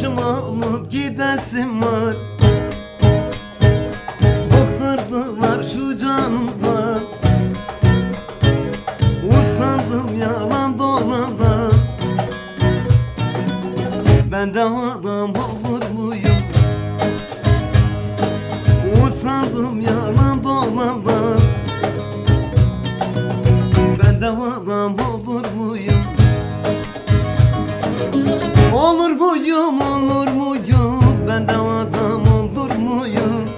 başıma alıp gidesim var. Bıktırdılar şu canımdan. Usandım yalan dolandan Ben de adam olur muyum? Usandım yalan dolandan Ben de adam Olur muyum olur muyum? Ben de adam olur muyum?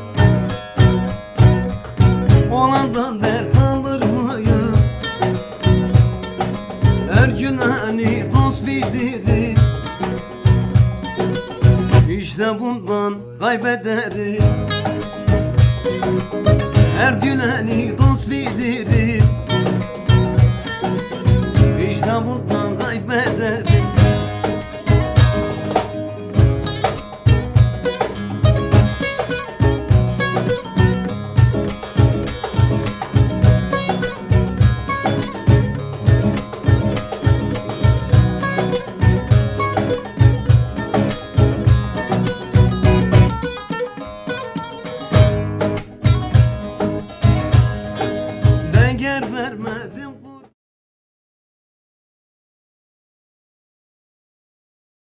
Olandan ders alır mıyım? Her gün hani dost bildirir İşte bundan kaybederim. Her gün hani dost bildirir İşte bundan kaybederim. değer vermedim.